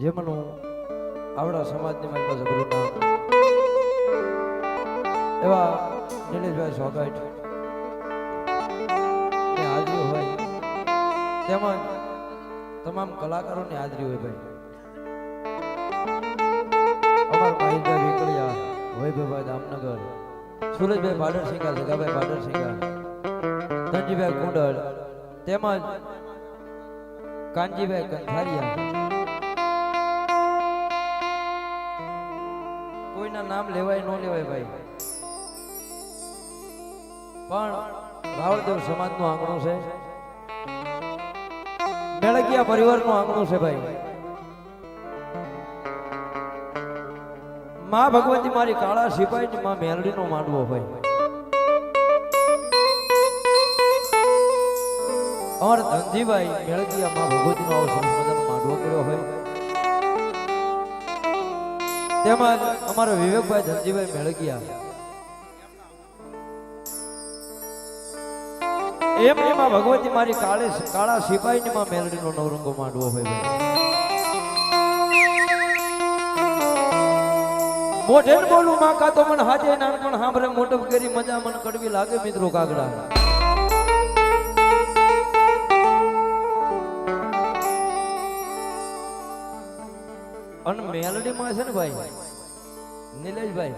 જેમનું આવડા સમાજની મારી પાસે બધું નામ એવા નિલેશભાઈ સ્વાગત હાજરી હોય. તેમજ તમામ કલાકારોની હાજરી હોય ભાઈ. અમાર પાડરસિંગા જગાભાઈ પાડરસિંગા ધનજીભાઈ કુંડળ, તેમજ કાનજીભાઈ કંથારિયા. નામ લેવાય, ન લેવાય ભાઈ. પણ રાવળદેવ સમાજનું આંગણું છે. મેળકિયા પરિવારનું આંગણું છે ભાઈ. મા ભગવતી મારી કાળા સિપાઈ માં મેલડીનો માંડવો હોય અમારા ધનજીભાઈ મેળકિયા માં ભગવતીનો સરસ મજાનો માંડવો કર્યો હોય. તેમજ અમારા વિવેકભાઈ ધનજીભાઈ મેળકિયા એમ એમાં ભગવતી મારી કાળે કાળા સિપાહીની માં મેલડીનો નવરંગો માંડવો હોય મોઢે બોલું, માં કા તો મને હાજે નાનપણ સાંભળે મોટો કરી મજા મને કડવી લાગે, મિત્રો કાગડા. અને મેલડી માં છે ને ભાઈ? નિલેશભાઈ.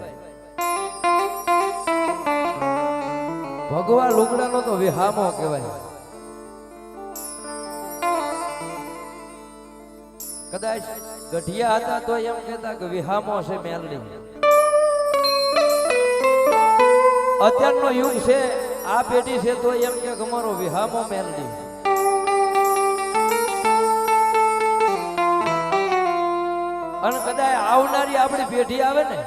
ભગવા લુગડાનો તો વિહામો કહેવાય. કદાચ ગઢિયા હતા તો એમ કહેતા કે વિહામો છે મેલડી. અત્યારનો યુગ છે, આ પેઢી છે તો એમ કે અમારો વિહામો મેલડી. અને કદાચ આવનારી આપણી પેઢી આવે ને?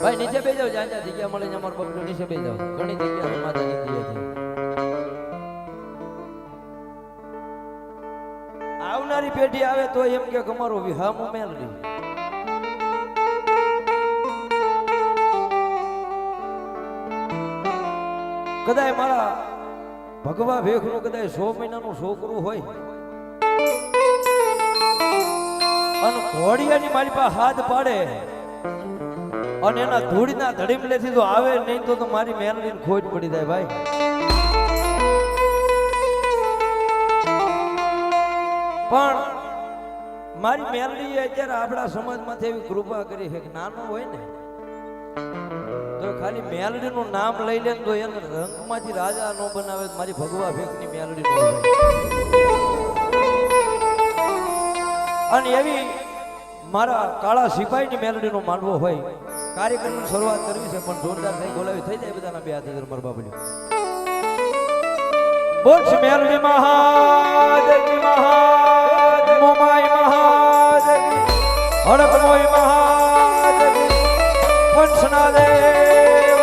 ભાઈ, નીચે બે જાવ જ્યાં જ્યાં જગ્યા મળે અમારું બબલું નીચે બે જાવ ઘણી જગ્યા જગ્યા છે આવનારી પેઢી આવે તો એમ કે અમારો વિહામો રહ્યું કદાચ મારા ભગવા ભેખનું કદાચ સો મહિનાનું છોકરું હોય અને ઘોડિયાની મારી પાસે હાથ પાડે. અને એના ધૂળના ધડીમલેથી તો આવે નહીં તો મારી મેલડીને ખોટ પડી જાય ભાઈ. પણ મારી મેલડી અત્યારે આપણા સમાજમાંથી એવી કૃપા કરી છે કે નાનો હોય ને, તો ખાલી મેલડીનું નામ લઈ લે તો એને રંગમાંથી રાજા ન બનાવે મારી ભગવા ભેખની મેલડી ન અને એવી મારા કાળા સિપાહીની મેલડીનો માંડવો હોય, કાર્યક્રમની શરૂઆત કરવી છે, પણ જોરદાર થઈ બોલાવી થઈ જાય બધાના બે હાથ મારા બાબલ્યું બોલ છે મેલડી મહાદેવ મહાદેવ મોમાય મહાદેવ હડક મોઈ મહાદેવી પંચના દેવ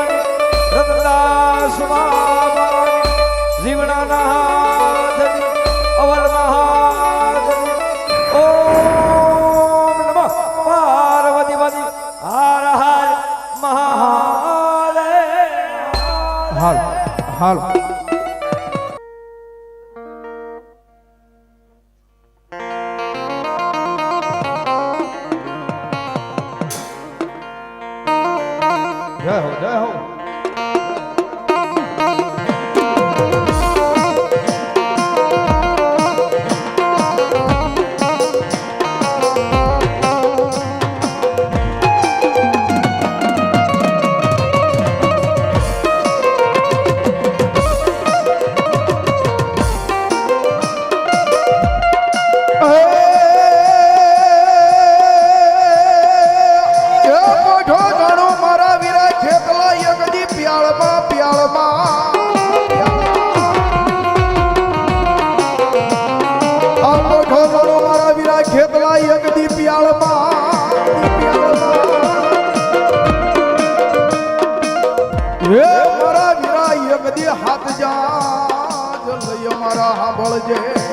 રતદાસ બાબાની હાલ જય મારા સાંભળજે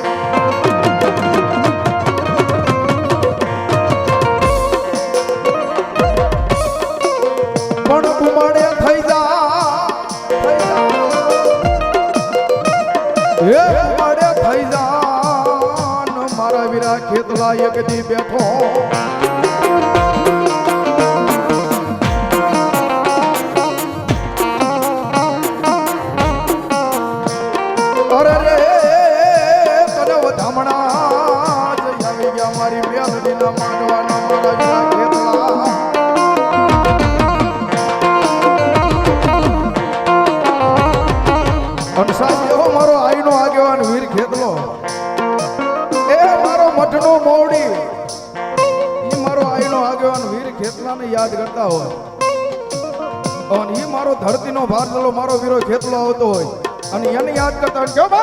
ખેતલાને યાદ કરતા હોય ઈ મારો ધરતીનો ભારતલો મારો વીરો ખેતલો આવતો હોય. અને એને યાદ કરતા કેવો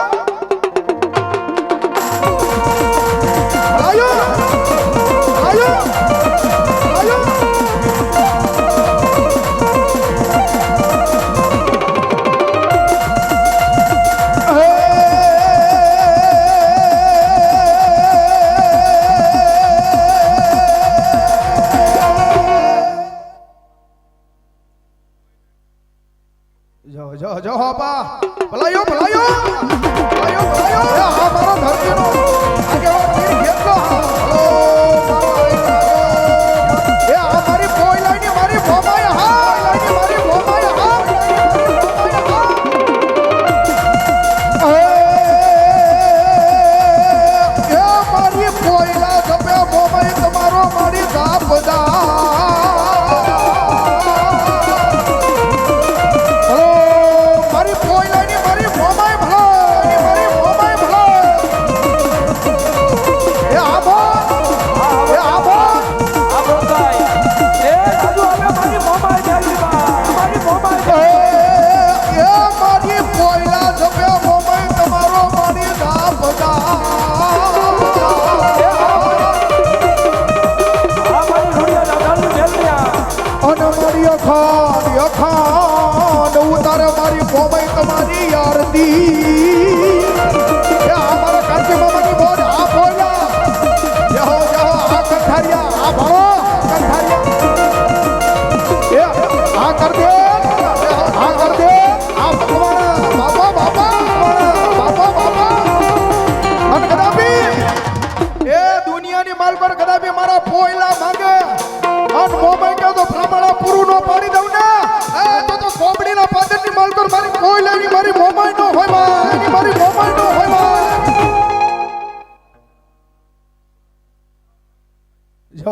ઉતારે મારી મોમાય તમારી યારદી એ આ મારા કાંચી મામાની બોલ. આ પોઈલા જહો જહો આ કંઠારિયા, આ ભણો.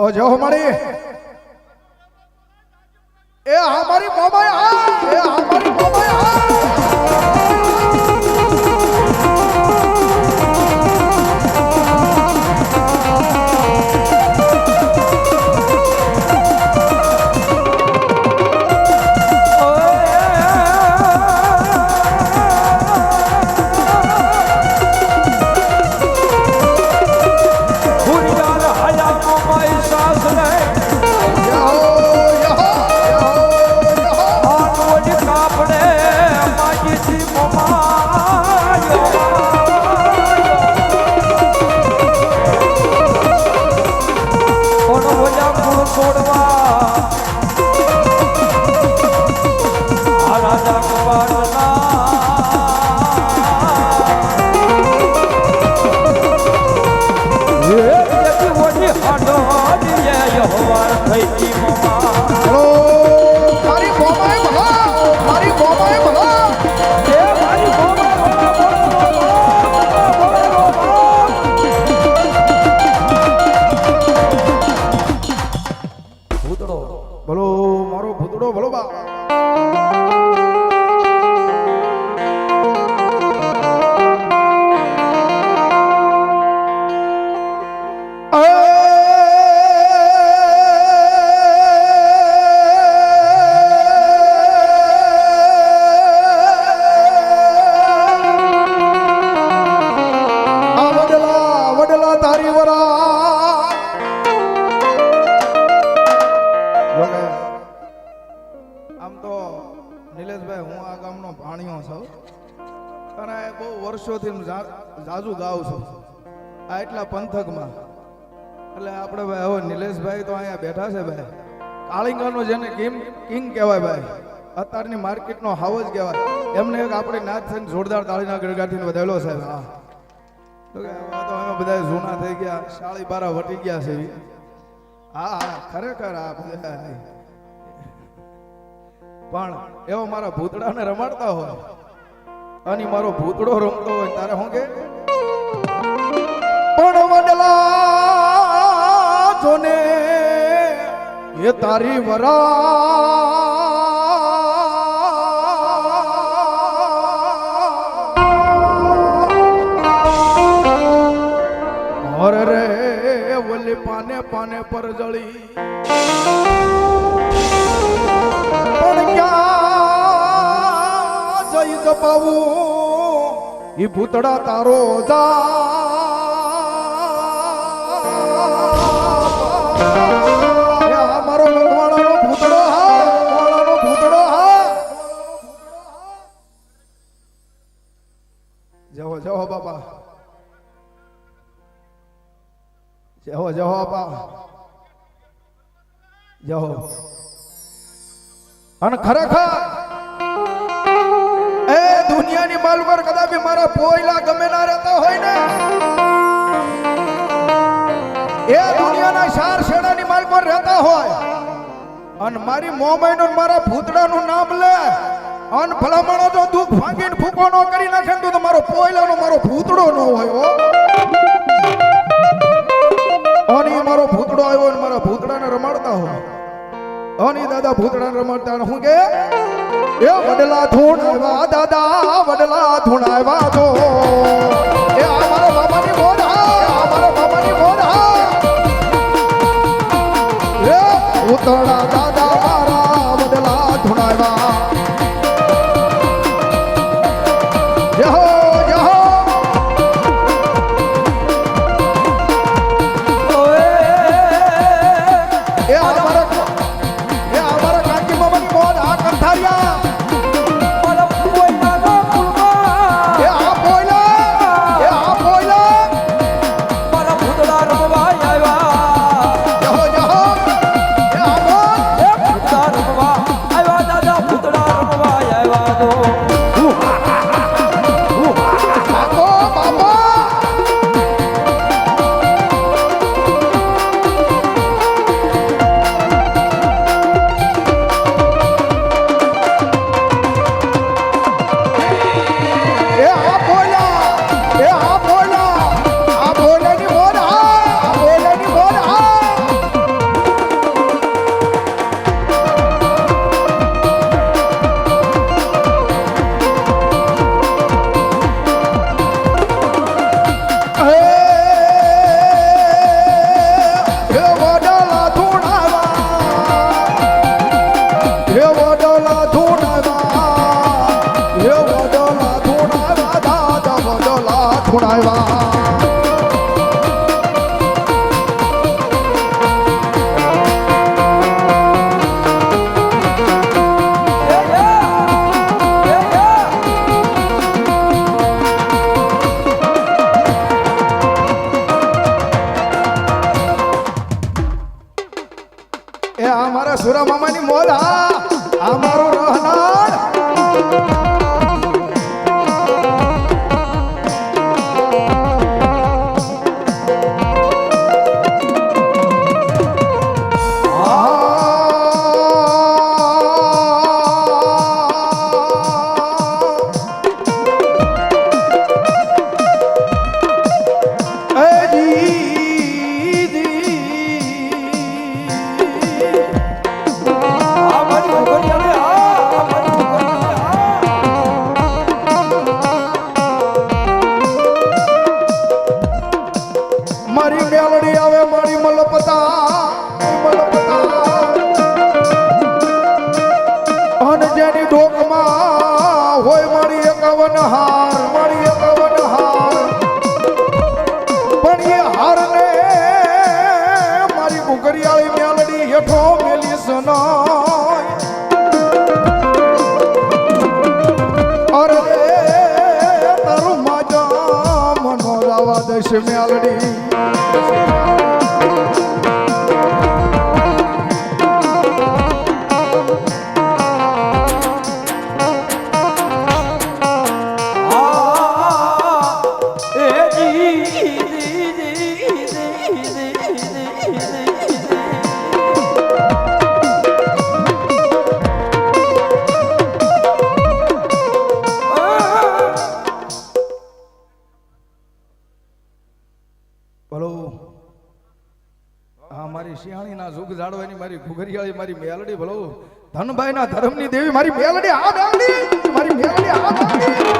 જો જો યહોવા થઈ મોમા જા- ગાઉં છું. આ એટલા પંથકમાં. એટલે આપણે ભાઈ, હવે નિલેશભાઈ તો અહીંયા બેઠા છે ભાઈ. કાળિંગાનો જેને કિંગ કિંગ કહેવાય ભાઈ. અત્યારની માર્કેટનો હાવ જ કહેવાય. એમને એક આપણે નાથ થઈને જોરદાર તાળીના ગળગાટીને વધારેલો સાહેબ હા. તો અમે બધા જૂના થઈ ગયા. શાળી બારા વટી ગયા છે. હા હા, ખરેખર આ બધા. પણ એવો મારા ભૂતડાને રમાડતા હોય. અને મારો ભૂતડો રમતો હોય, તારે શું કે? જોને એ તારી વરા ઓર રે, ઓલી પાને પાને પર જળી. પણ ક્યાં જઈ જપાવું? એ ભૂતડા તારો જા. અને ખરેખર એ દુનિયાની માલ પર કદાચ મારા પોયલા ગમે ના રહેતા હોય ને એ દુનિયાના ચાર શેડાની માલ પર રહેતા હોય. અને મારી મોમાઈનો મારા ભૂતડાનું નામ લે. અન ભલામણો જો દુઃખ ભાંગીને ફૂકો ન કરી નાખે તો મારો પોયલાનો, મારો ભૂતડો ન હોય અને મારો ભૂતડો આવ્યો અને મારા ભૂતડાને રમાડતા હોય. અને દાદા ભૂતડાને રમાડતા હું કે? એ વડલા ધૂણ આવ્યા, દાદા, વડલા ધૂણ આવ્યા તો. સુરા મામાની મોલ હા આ મારો Shimmy already. બોલો હા મારી શિયાળી ના સુખ જાળવાની મારી ઘુઘરિયાળી, મારી મેલડી, ભલો. ધનભાઈ ના ધર્મની દેવી, મારી મેલડી, આ મેલડી, મારી મેલડી, આ મેલડી.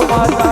তোমার